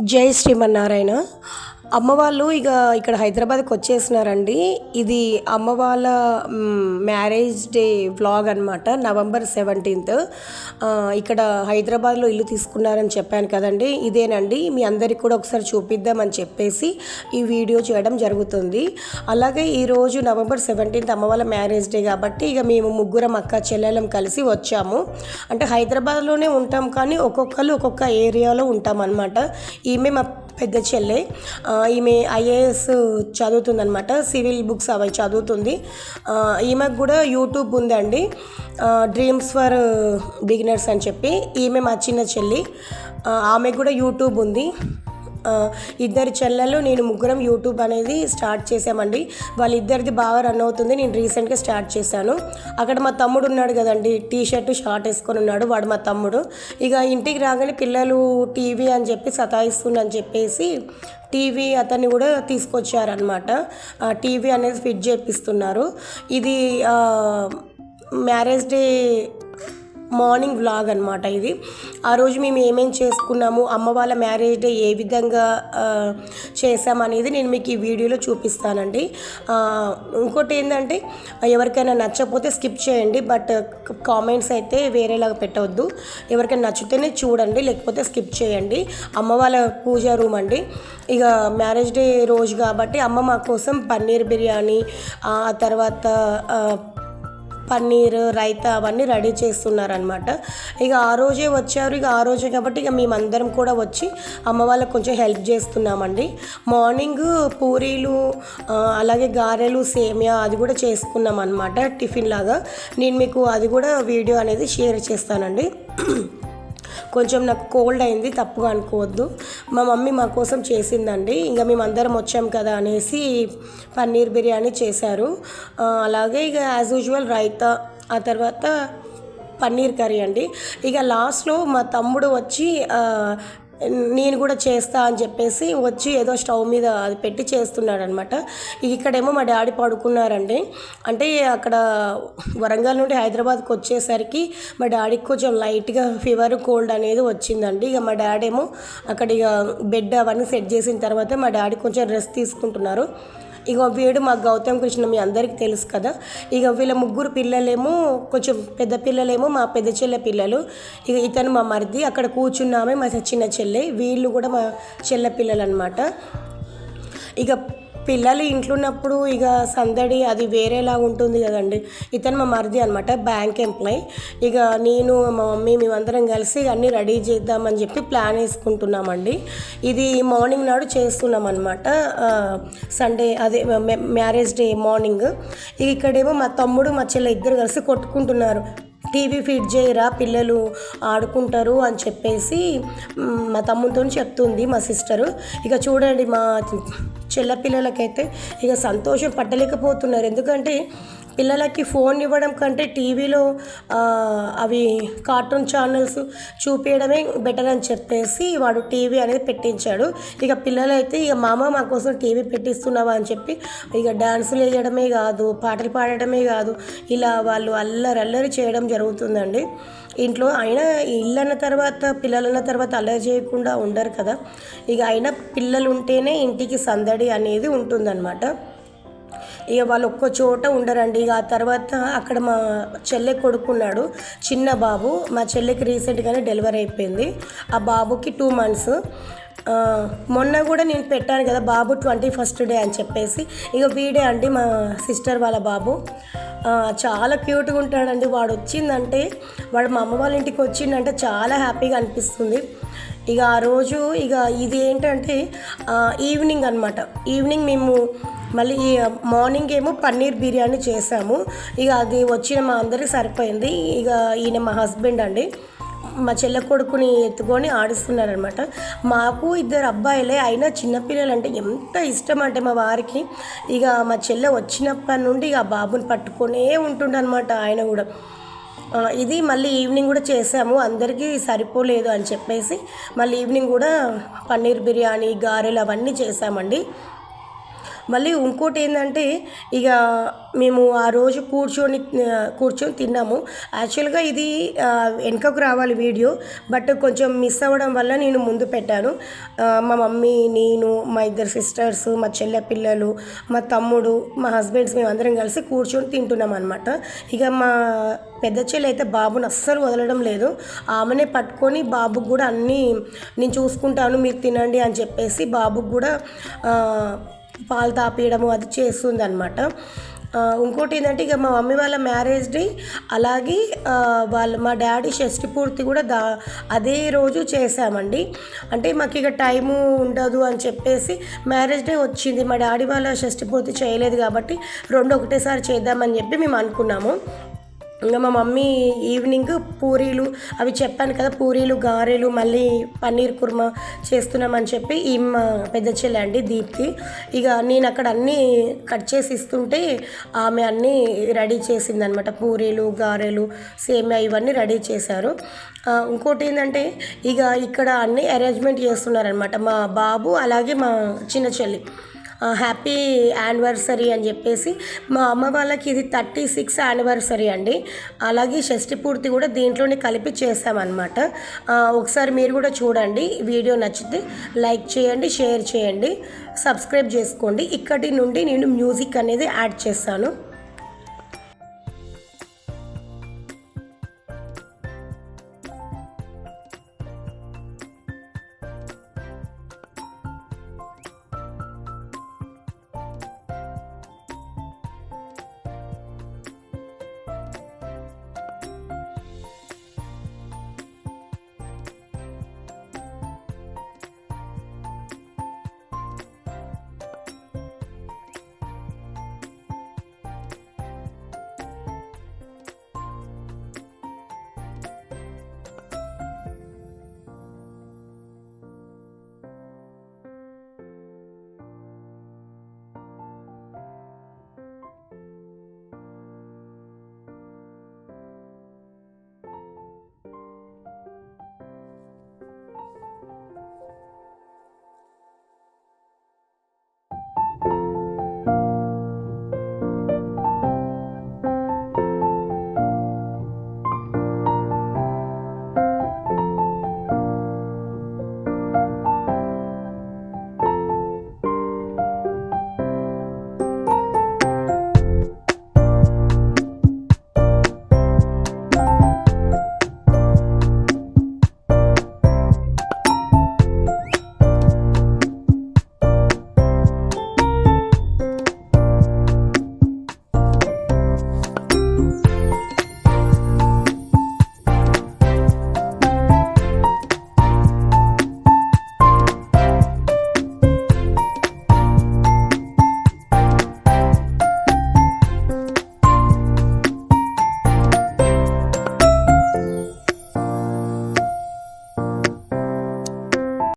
జై శ్రీమన్నారాయణ. అమ్మవాళ్ళు ఇక ఇక్కడ హైదరాబాద్కి వచ్చేసినారండి. ఇది అమ్మ వాళ్ళ మ్యారేజ్ డే వ్లాగ్ అనమాట నవంబర్ సెవెంటీన్త్ ఇక్కడ హైదరాబాద్లో ఇల్లు తీసుకున్నారని చెప్పాను కదండి. ఇదేనండి. మీ అందరికి కూడా ఒకసారి చూపిద్దామని చెప్పేసి ఈ వీడియో చేయడం జరుగుతుంది. అలాగే ఈరోజు నవంబర్ సెవెంటీన్త్ అమ్మ వాళ్ళ మ్యారేజ్ డే కాబట్టి ఇక మేము ముగ్గురం అక్క చెల్లెలం కలిసి వచ్చాము. అంటే హైదరాబాద్లోనే ఉంటాం కానీ ఒక్కొక్కరు ఒక్కొక్క ఏరియాలో ఉంటాం అనమాట ఈమె మా పెద్ద చెల్లె. ఈమె ఐఏఎస్ చదువుతుందనమాట సివిల్ బుక్స్ అవి చదువుతుంది. ఈమెకు కూడా యూట్యూబ్ ఉందండి. డ్రీమ్స్ ఫర్ బిగినర్స్ అని చెప్పి ఈమె మా చిన్న చెల్లి. ఆమెకు కూడా యూట్యూబ్ ఉంది. ఇద్దరు చెల్లెలు నేను ముగ్గురం యూట్యూబ్ అనేది స్టార్ట్ చేసామండి. వాళ్ళిద్దరిది బాగా రన్ అవుతుంది. నేను రీసెంట్గా స్టార్ట్ చేశాను. అక్కడ మా తమ్ముడు ఉన్నాడు కదండి టీ షర్ట్ షార్ట్ వేసుకొని ఉన్నాడు. వాడు మా తమ్ముడు. ఇక ఇంటికి రాగానే పిల్లలు టీవీ అని చెప్పి సతాయిస్తుందని చెప్పేసి టీవీ అతన్ని కూడా తీసుకొచ్చారనమాట టీవీ అనేది ఫిట్ చేపిస్తున్నారు. ఇది మ్యారేజ్ డే మార్నింగ్ వ్లాగ్ అనమాట ఇది. ఆ రోజు మేము ఏమేం చేసుకున్నాము అమ్మ వాళ్ళ మ్యారేజ్ డే ఏ విధంగా చేసామనేది నేను మీకు ఈ వీడియోలో చూపిస్తానండి. ఇంకోటి ఏంటంటే ఎవరికైనా నచ్చకపోతే స్కిప్ చేయండి బట్ కామెంట్స్ అయితే వేరేలాగా పెట్టవద్దు. ఎవరికైనా నచ్చితేనే చూడండి లేకపోతే స్కిప్ చేయండి. అమ్మ వాళ్ళ పూజ రూమ్ అండి. ఇక మ్యారేజ్ డే రోజు కాబట్టి అమ్మ మా కోసం పన్నీర్ బిర్యానీ ఆ తర్వాత పన్నీర్ రైతా అవన్నీ రెడీ చేస్తున్నారనమాట ఇక ఆ రోజే వచ్చారు. ఇక ఆ రోజే కాబట్టి ఇక మేమందరం కూడా వచ్చి అమ్మ వాళ్ళకి కొంచెం హెల్ప్ చేస్తున్నామండి. మార్నింగ్ పూరీలు అలాగే గారెలు సేమియా అది కూడా చేసుకున్నాం అనమాట టిఫిన్ లాగా. నేను మీకు అది కూడా వీడియో అనేది షేర్ చేస్తానండి. కొంచెం నాకు కోల్డ్ అయింది తప్పుగా అనుకోవద్దు. మా మమ్మీ మా కోసం చేసిందండి. ఇంకా మేము అందరం వచ్చాం కదా అనేసి పన్నీర్ బిర్యానీ చేశారు. అలాగే ఇక యాజ్ యూజువల్ రైతా ఆ తర్వాత పన్నీర్ కర్రీ అండి. ఇక లాస్ట్లో మా తమ్ముడు వచ్చి నేను కూడా చేస్తా అని చెప్పేసి వచ్చి ఏదో స్టవ్ మీద అది పెట్టి చేస్తున్నాడు అనమాట ఇక్కడేమో మా డాడీ పడుకున్నారండి. అంటే అక్కడ వరంగల్ నుండి హైదరాబాద్కి వచ్చేసరికి మా డాడీకి కొంచెం లైట్గా ఫీవర్ కోల్డ్ అనేది వచ్చిందండి. ఇక మా డాడీ ఏమో అక్కడ ఇక బెడ్ అవన్నీ సెట్ చేసిన తర్వాత మా డాడీ కొంచెం రెస్ట్ తీసుకుంటున్నారు. ఇక వీడు మా గౌతమ్ కృష్ణ మీ అందరికీ తెలుసు కదా. ఇక వీళ్ళ ముగ్గురు పిల్లలేమో కొంచెం పెద్ద పిల్లలేమో మా పెద్ద చెల్లె పిల్లలు. ఇక ఇతను మా మరిది అక్కడ కూర్చున్నామే మా చిన్న చెల్లె. వీళ్ళు కూడా మా చెల్లె పిల్లలు అనమాట ఇక పిల్లలు ఇంట్లో ఉన్నప్పుడు ఇక సందడి అది వేరేలా ఉంటుంది కదండి. ఇతను మా మరిది అనమాట బ్యాంక్ ఎంప్లాయ్. ఇక నేను మా మమ్మీ మేమందరం కలిసి అన్నీ రెడీ చేద్దామని చెప్పి ప్లాన్ వేసుకుంటున్నామండి. ఇది మార్నింగ్ నాడు చేస్తున్నాం అనమాట సండే అదే మ్యారేజ్ డే మార్నింగ్. ఇక్కడేమో మా తమ్ముడు మా చెల్లె ఇద్దరు కలిసి కొట్టుకుంటున్నారు. టీవీ ఫిట్ చేయరా పిల్లలు ఆడుకుంటారు అని చెప్పేసి మా తమ్ముతో చెప్తుంది మా సిస్టరు. ఇక చూడండి మా పిల్లలకైతే ఇక సంతోషం పట్టలేకపోతున్నారు. ఎందుకంటే పిల్లలకి ఫోన్ ఇవ్వడం కంటే టీవీలో అవి కార్టూన్ ఛానల్స్ చూపించడమే బెటర్ అని చెప్పేసి వాడు టీవీ అనేది పెట్టించాడు. ఇక పిల్లలైతే ఇక మామ మా కోసం టీవీ పెట్టిస్తున్నావా అని చెప్పి ఇక డాన్సులు వేయడమే కాదు పాటలు పాడటమే కాదు ఇలా వాళ్ళు అల్లరి అల్లరి చేయడం జరుగుతుందండి. ఇంట్లో అయినా ఇల్లు అన్న తర్వాత పిల్లలన్న తర్వాత అల్లరి చేయకుండా ఉండరు కదా. ఇక అయినా పిల్లలు ఉంటేనే ఇంటికి సందడి అనేది ఉంటుందన్నమాట. ఇక వాళ్ళు ఒక్క చోట ఉండరండి. ఇక ఆ తర్వాత అక్కడ మా చెల్లె కొడుకున్నాడు చిన్న బాబు. మా చెల్లెకి రీసెంట్గానే డెలివరీ అయిపోయింది. ఆ బాబుకి టూ మంత్స్. మొన్న కూడా నేను పెట్టాను కదా బాబు ట్వంటీ ఫస్ట్ డే అని చెప్పేసి. ఇక వీడే అండి మా సిస్టర్ వాళ్ళ బాబు. చాలా క్యూట్గా ఉంటాడండి. వాడు వచ్చిందంటే వాడు మా అమ్మ వాళ్ళ ఇంటికి వచ్చిందంటే చాలా హ్యాపీగా అనిపిస్తుంది. ఇక ఆ రోజు ఇక ఇది ఏంటంటే ఈవినింగ్ అనమాట ఈవినింగ్ మేము మళ్ళీ మార్నింగ్ ఏమో పన్నీర్ బిర్యానీ చేసాము. ఇక అది వచ్చిన మా అందరికి సరిపోయింది. ఇక ఈయన మా హస్బెండ్ అండి. మా చెల్ల కొడుకుని ఎత్తుకొని ఆడిస్తున్నారనమాట మాకు ఇద్దరు అబ్బాయిలే అయినా చిన్నపిల్లలు అంటే ఎంత ఇష్టం అంటే మా వారికి. ఇక మా చెల్లె వచ్చినప్పటి నుండి ఇక ఆ బాబుని పట్టుకొనే ఉంటుండనమాట ఆయన కూడా. ఇది మళ్ళీ ఈవినింగ్ కూడా చేసాము అందరికీ సరిపోలేదు అని చెప్పేసి మళ్ళీ ఈవినింగ్ కూడా పన్నీర్ బిర్యానీ గారెలు అవన్నీ చేసామండి మళ్ళీ ఇంకోటి ఏంటంటే ఇక మేము ఆ రోజు కూర్చొని కూర్చొని తిన్నాము. యాక్చువల్గా ఇది వెనుకకు రావాలి వీడియో బట్ కొంచెం మిస్ అవ్వడం వల్ల నేను ముందు పెట్టాను. మా మమ్మీ నేను మా ఇద్దరు సిస్టర్స్ మా చెల్లె పిల్లలు మా తమ్ముడు మా హస్బెండ్స్ మేము అందరం కలిసి కూర్చొని తింటున్నాం అనమాట ఇక మా పెద్ద చెల్లి అయితే బాబుని అస్సలు వదలడం లేదు. ఆమెనే పట్టుకొని బాబుకు కూడా అన్నీ నేను చూసుకుంటాను మీరు తినండి అని చెప్పేసి బాబుకు కూడా పాలు తాపేయడము అది చేస్తుంది అనమాట ఇంకోటి ఏంటంటే ఇక మా మమ్మీ వాళ్ళ మ్యారేజ్ డే అలాగే వాళ్ళ మా డాడీ షష్టి పూర్తి కూడా దా అదే రోజు చేసామండి అంటే మాకు ఇక టైము ఉండదు అని చెప్పేసి మ్యారేజ్ డే వచ్చింది. మా డాడీ వాళ్ళ షష్టి పూర్తి చేయలేదు కాబట్టి రెండు ఒకటేసారి చేద్దామని చెప్పి మేము అనుకున్నాము. ఇంకా మా మమ్మీ ఈవినింగ్ పూరీలు అవి చెప్పాను కదా పూరీలు గారెలు మళ్ళీ పన్నీర్ కుర్మా చేస్తున్నామని చెప్పి ఈ మా పెద్ద చెల్లె అండి దీప్తి. ఇక నేను అక్కడ అన్నీ కట్ చేసి ఇస్తుంటే ఆమె అన్నీ రెడీ చేసిందనమాట పూరీలు గారెలు సేమియా ఇవన్నీ రెడీ చేశారు. ఇంకోటి ఏంటంటే ఇక ఇక్కడ అన్నీ అరేంజ్మెంట్ చేస్తున్నారనమాట మా బాబు అలాగే మా చిన్న చెల్లి. హ్యాపీ యానివర్సరీ అని చెప్పేసి మా అమ్మ వాళ్ళకి ఇది థర్టీ సిక్స్ యానివర్సరీ అండి. అలాగే షష్టి పూర్తి కూడా దీంట్లోనే కలిపి చేసామన్నమాట ఒకసారి మీరు కూడా చూడండి. వీడియో నచ్చితే లైక్ చేయండి షేర్ చేయండి సబ్స్క్రైబ్ చేసుకోండి. ఇక్కడి నుండి నేను మ్యూజిక్ అనేది యాడ్ చేస్తాను.